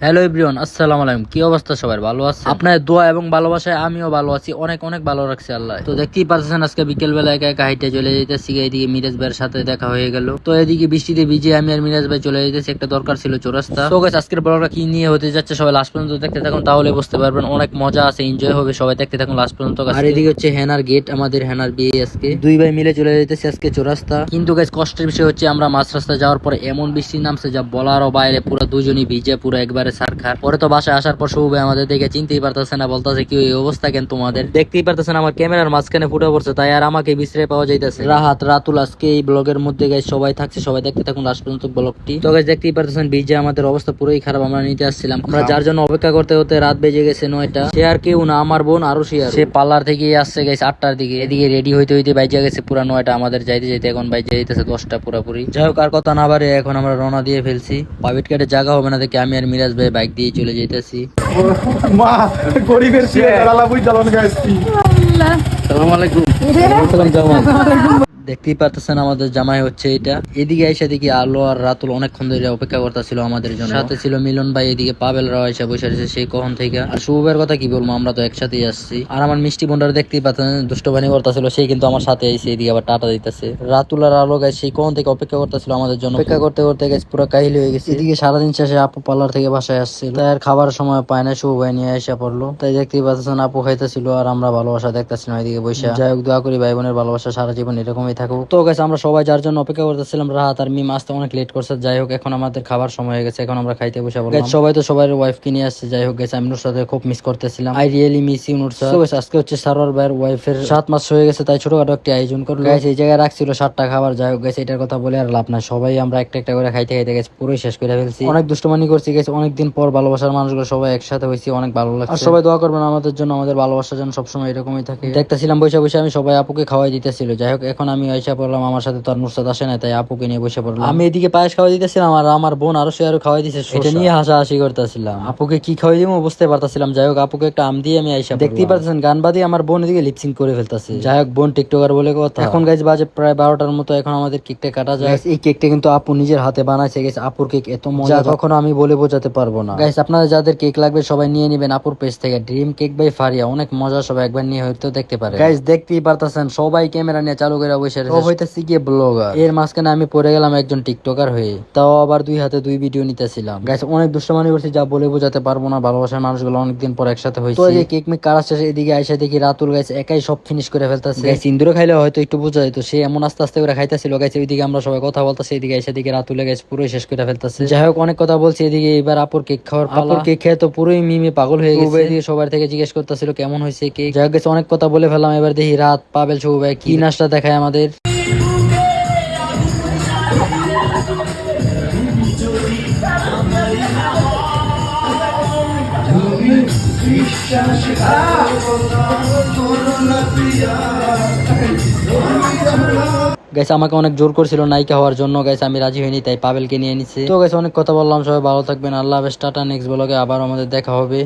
Hello everyone আসসালামু আলাইকুম। কি অবস্থা সবার? ভালো আছে আপনার দোয়া এবং ভালোবাসায় আমিও ভালো আছি। অনেক অনেক ভালো রাখছি আল্লাহ। তো দেখতেই পাচ্ছেন আজকে বিকেল বেলা একা একা হাইটে চলে যেতেছি এদিকে মিরাজ ভাইয়ের সাথে দেখা হয়ে গেল। তো এদিকে বৃষ্টিতে ভিজে আমি আর মিরাজ ভাই চলে যেতেছি একটা দরকার ছিল চৌরাস্তা। তো গাছ আজকের ব্লগটা কি নিয়ে হতে যাচ্ছে সবাই লাস্ট পর্যন্ত দেখতে থাকুন তাহলে বুঝতে পারবেন। অনেক মজা আছে এনজয় হবে সবাই দেখতে থাকুন লাস্ট পর্যন্ত। আর এদিকে হচ্ছে হেনার গেট আমাদের হেনার বিয়ে আজকে। দুই ভাই মিলে চলে যেতেছি আজকে চৌরাস্তা। কিন্তু গাছ কষ্টের বিষয় হচ্ছে আমরা মাছ রাস্তা যাওয়ার পরে এমন বৃষ্টি নামছে যা বলারও বাইরে পুরো দুজনই ভিজে পুরো একবারে সারখার। পরে তো বাসায় আসার পর শুভ আমাদের দেখে চিনতেই পারতেছে না বলতেছে কি এই অবস্থা কেন তোমাদের? দেখতেই পারতেছেন আমার ক্যামেরার মাঝখানে ফুটে পড়ছে তাই আর আমাকে বিশ্রে পাওয়া যাইতেছে রাহাত রাতুল আজকে এই ব্লগের মধ্যে গাইজ সবাই থাকছে সবাই দেখতে থাকুন লাস্ট পর্যন্ত ব্লগটি। তো গাইজ দেখতেই পারতেছেন ভিজে আমাদের অবস্থা পুরোই খারাপ আমরা নিতে আসছিলাম। আমরা যার জন্য অপেক্ষা করতে হতে রাত বেজে গেছে নয়টা। সে আর কেউ না আমার বোন আরও সে সে পার্লার থেকে আসছে গেছে আটটার দিকে। এদিকে রেডি হইতে হইতে বাইজে গেছে পুরা নয়টা আমাদের যাইতে যাইতে এখন বাইজে যাইতেছে দশটা পুরাপুরি। যাই হোক আর কথা না বাড়ে এখন আমরা রওনা দিয়ে ফেলছি। প্রাইভেট কার্ডে জায়গা হবে না দেখে আমি আর মিরাজ ভাই বাইক দিয়ে চলে যেতেছি মা গরিবের ছেলে লালা জ্বালান গাইছি সালাম আলাইকুম দেখতেই পারতেছেন আমাদের জামাই হচ্ছে এটা। এদিকে এসে দেখি আলো আর রাতুল অনেকক্ষণ ধরে অপেক্ষা করতেছিল আমাদের জন্য। সাথে ছিল মিলন ভাই এদিকে পাবেল রাও এসে বসে রয়েছে সেই কখন থেকে। আর শুভের কথা কি বলব আমরা তো একসাথেই আসছি। আর আমার মিষ্টি বোনটার দেখতেই পাচ্ছেন দুষ্টবানি করতেছিল সেই কিন্তু আমার সাথে এসে এদিকে আবার টাটা দিতেছে। রাতুল আর আলো গাছ সেই কখন থেকে অপেক্ষা করতেছিল আমাদের জন্য। অপেক্ষা করতে করতে গেছে পুরো কাহিলি হয়ে গেছে। এদিকে সারাদিন শেষে আপু পার্লার থেকে বাসায় আসছিল। তাই আর খাবার সময় পায় না শুভ ভাই নিয়ে এসে পড়ল। তাই দেখতেই পাচ্ছেন আপু খাইতেছিল আর আমরা ভালোবাসা দেখতেছিলাম এদিকে বসে। যাই হোক দোয়া করি ভাই বোনের ভালোবাসা সারা জীবন এরকমই থাকুক তো গেছে আমরা সবাই যার জন্য অপেক্ষা করতেছিলাম রাহাত আর মিম আসতে অনেক লেট করছে। যাই হোক এখন আমাদের খাবার সময় হয়ে গেছে। এখন আমরা খাইতে বসে Guys, সবাই তো সবার ওয়াইফ কিনে আসছে। যাই হোক গেছে আমি নুরসাদে খুব মিস করতেছিলাম। I really miss you guys, আজকে হচ্ছে সারোয়ার ভাইয়ের ওয়াইফের সাত মাস হয়ে গেছে তাই ছোটখাটো একটি আয়োজন করল। গাইস এই জায়গায় রাখছিল সাতটা খাবার। যাই হোক গেছে এটার কথা বলে আর লাভ না সবাই আমরা একটা একটা করে খাইতে খাইতে গেছে পুরোই শেষ করে ফেলছি। অনেক দুষ্টমানি করছি গেছে অনেকদিন পর ভালোবাসার মানুষগুলো সবাই একসাথে হয়েছি অনেক ভালো লাগছে। আর সবাই দোয়া করবেন আমাদের জন্য আমাদের ভালোবাসা জন্য সবসময় এরকমই থাকে। দেখতেছিলাম বসে বসে আমি সবাই আপুকে খাওয়াই দিতেছিল। যাই হোক এখন আমি আইসা পড়লাম আমার সাথে তো আর নুরসাদ আসে না তাই আপুকে নিয়ে বসে পড়লাম। আমি এদিকে পায়েস খাওয়াই দিতেছিলাম আর আমার বোন আরও সে আরও খাওয়াই দিতেছে এটা নিয়ে হাসাহাসি করতেছিলাম। আপুকে কি খাওয়াই দিব বুঝতে পারতাছিলাম যাই হোক আপুকে একটা আম দিয়ে আমি আইসা দেখতেই পারতেছেন গান বাদি আমার বোন এদিকে লিপসিং করে ফেলতেছে। যাই হোক বোন টিকটকার বলে কথা। এখন গাইজ বাজে প্রায় বারোটার মতো এখন আমাদের কেকটা কাটা যায় এই কেকটা কিন্তু আপু নিজের হাতে বানাইছে গেছে আপুর কেক এত মজা। কখনো আমি বলে বোঝাতে পারব না। গাইস আপনাদের যাদের কেক লাগবে সবাই নিয়ে নেবেন আপুর পেজ থেকে। ড্রিম কেক বাই ফারিয়া অনেক মজা সবাই একবার নিয়ে হয়তো দেখতে পারে গাইস দেখতেই পারতেছেন সবাই ক্যামেরা নিয়ে চালু করে বসে রয়েছে ও হইতেছে গিয়ে ব্লগার। এর মাঝখানে আমি পড়ে গেলাম একজন টিকটকার হয়ে। তাও আবার দুই হাতে দুই ভিডিও নিতেছিলাম। গাইস অনেক দুষ্টমানি করছি যা বলে বোঝাতে পারব না। ভালোবাসার মানুষগুলো অনেকদিন পর একসাথে হয়েছে। তো কেক মেক কারা শেষে এদিকে আইসা দেখি রাতুল গাইছে একাই সব ফিনিশ করে ফেলতেছে। গাইস ইন্দুরে খাইলে হয়তো একটু বোঝা যেত সে এমন আস্তে আস্তে করে খাইতেছিল। ওইদিকে আমরা সবাই কথা বলতেছি এদিকে এসে দিকে রাতুলে গেছে পুরোই শেষ করে ফেলতেছে। যাই হোক অনেক কথা বলছি এদিকে এবার আপুর কেক খাওয়ার আপুর কেক খেয়ে তো পুরোই মিমে পাগল হয়ে গেছে। এদিকে সবার থেকে জিজ্ঞেস করতেছিল কেমন হয়েছে কেক? যাই হোক গেছে অনেক কথা বলে ফেললাম। এবার দেখি রাত পাবেল শুভ ভাই কি নাচটা দেখায় আমাদের? গাইছে আমাকে অনেক জোর করছিল নায়িকা হওয়ার জন্য। গাইছে আমি রাজি হইনি, তাই পাবেলকে নিয়ে নিছি। তো গাইছে অনেক কথা বললাম, সবাই ভালো থাকবেন। আল্লাহ হাফেজ, টাটা নেক্সট ব্লগে আবার আমাদের দেখা হবে।